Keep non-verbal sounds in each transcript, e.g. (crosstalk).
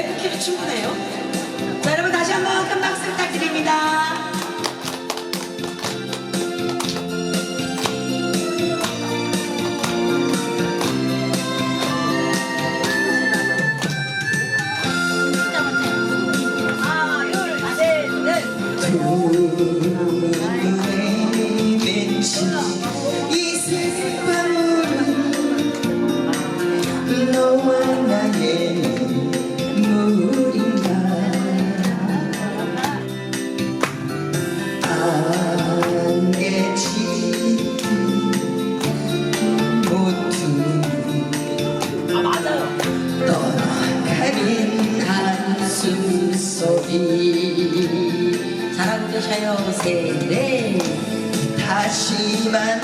이렇게도 충분해요. 자, 여러분 다시 한번 큰 박수 부탁드립니다. 하나, 둘, 셋, 넷. 소리 잘하고 계셔요. 셋, 넷. 다시 만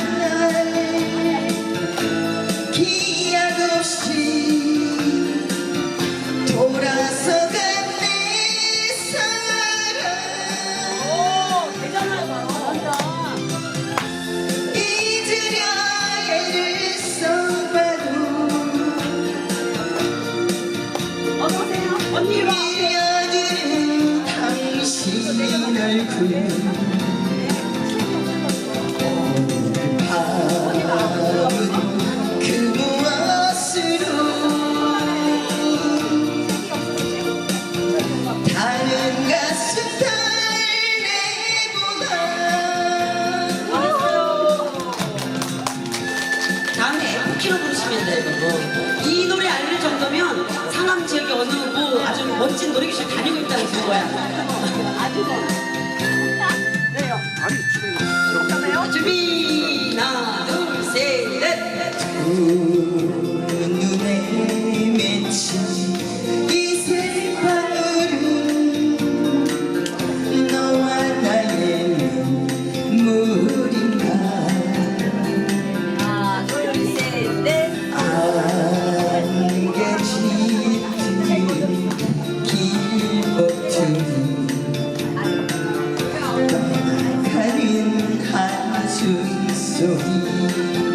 이 노래 알릴 정도면 상암 지역의 어느 뭐 아주 멋진 노래교실 다니고 있다는 증거야. (laughs) 아주 가 하나, 둘, 셋, 넷. 안개 짙은 길버튼 떠나가는 한숨 소리